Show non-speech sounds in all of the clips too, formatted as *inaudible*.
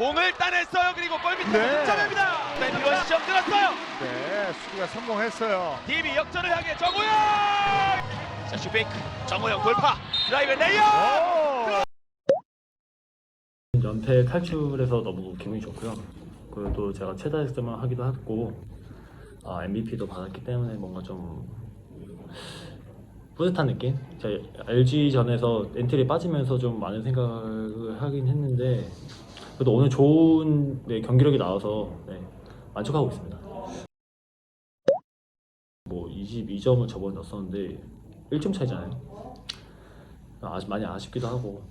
공을 따냈어요. 그리고 골 밑에 네. 득점입니다. 벤티원 시점 들었어요. 네, 수비가 성공했어요. DB 역전을 향해 정우영. 자 슈페이크 정우영 돌파 드라이브 레이어. 오! 연패 탈출해서 너무 기분이 좋고요. 그리고 또 제가 최다 득점을 하기도 했고 아, MVP도 받았기 때문에 뭔가 좀 뿌듯한 느낌? 제 LG 전에서 엔트리 빠지면서 좀 많은 생각을 하긴 했는데 그래도 오늘 좋은 네, 경기력이 나와서 네, 만족하고 있습니다. 뭐 22점을 저번에 넣었었는데 1점 차이잖아요. 많이 아쉽기도 하고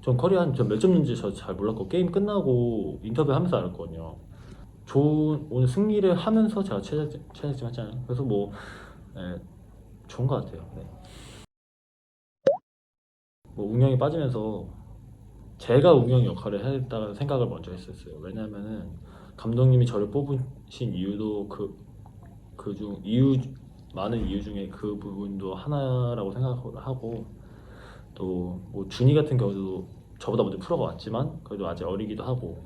전 커리어 한몇점 넣는지 저 잘 몰랐고 게임 끝나고 인터뷰 하면서 알았거든요. 좋은 오늘 승리를 하면서 제가 최다점 했잖아요. 그래서 뭐 예, 좋은 것 같아요. 네. 뭐 웅영이 빠지면서 제가 웅영 역할을 해야겠다는 생각을 먼저 했었어요. 왜냐면은 감독님이 저를 뽑으신 이유도 그 그 중 이유 많은 이유 중에 그 부분도 하나라고 생각을 하고 또 뭐 준이 같은 경우도 저보다 먼저 프로가 왔지만 그래도 아직 어리기도 하고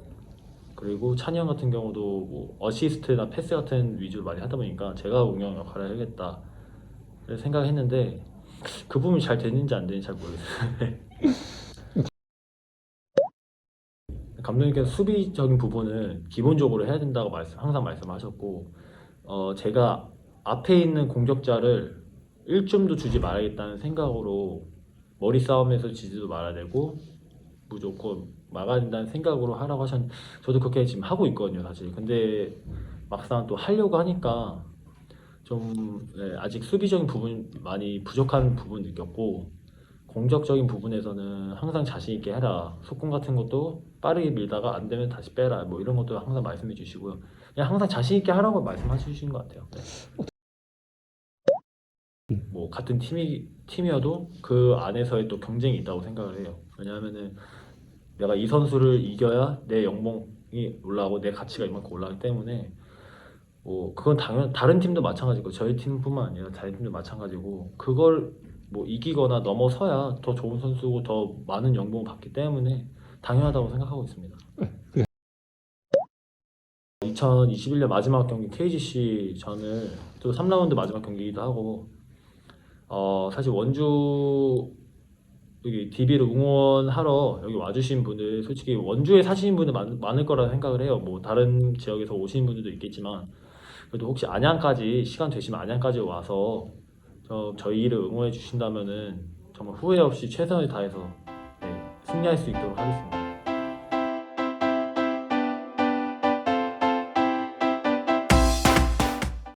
그리고 찬이 형 같은 경우도 뭐 어시스트나 패스 같은 위주로 많이 하다 보니까 제가 운영 역할을 해야겠다 생각했는데 그 부분이 잘 되는지 안 되는지 잘 모르겠어요. *laughs* 감독님께서 수비적인 부분은 기본적으로 해야 된다고 말씀 항상 말씀하셨고 어 제가 앞에 있는 공격자를 1점도 주지 말아야겠다는 생각으로 머리 싸움에서 지지도 말아야 되고 무조건 막아야 된다는 생각으로 하라고 하셨는데 저도 그렇게 지금 하고 있거든요 사실 근데 막상 또 하려고 하니까 좀 네, 아직 수비적인 부분 많이 부족한 부분 느꼈고 공격적인 부분에서는 항상 자신 있게 해라 속공 같은 것도 빠르게 밀다가 안 되면 다시 빼라 뭐 이런 것도 항상 말씀해 주시고요 그냥 항상 자신 있게 하라고 말씀해 주신 것 같아요 네. 뭐 같은 팀이 팀이어도 그 안에서의 또 경쟁이 있다고 생각을 해요. 왜냐하면은 내가 이 선수를 이겨야 내 연봉이 올라가고 내 가치가 이만큼 올라가기 때문에 뭐 그건 당연 다른 팀도 마찬가지고 저희 팀뿐만 아니라 다른 팀도 마찬가지고 그걸 뭐 이기거나 넘어서야 더 좋은 선수고 더 많은 연봉을 받기 때문에 당연하다고 생각하고 있습니다. 2021년 마지막 경기 KGC 전을 또 3라운드 마지막 경기이기도 하고 어 사실 원주 여기 DB를 응원하러 여기 와주신 분들 솔직히 원주에 사시는 분들 많, 많을 거라 생각을 해요. 뭐 다른 지역에서 오시는 분들도 있겠지만 그래도 혹시 안양까지 시간 되시면 안양까지 와서 저 저희를 응원해 주신다면은 정말 후회 없이 최선을 다해서 네, 승리할 수 있도록 하겠습니다.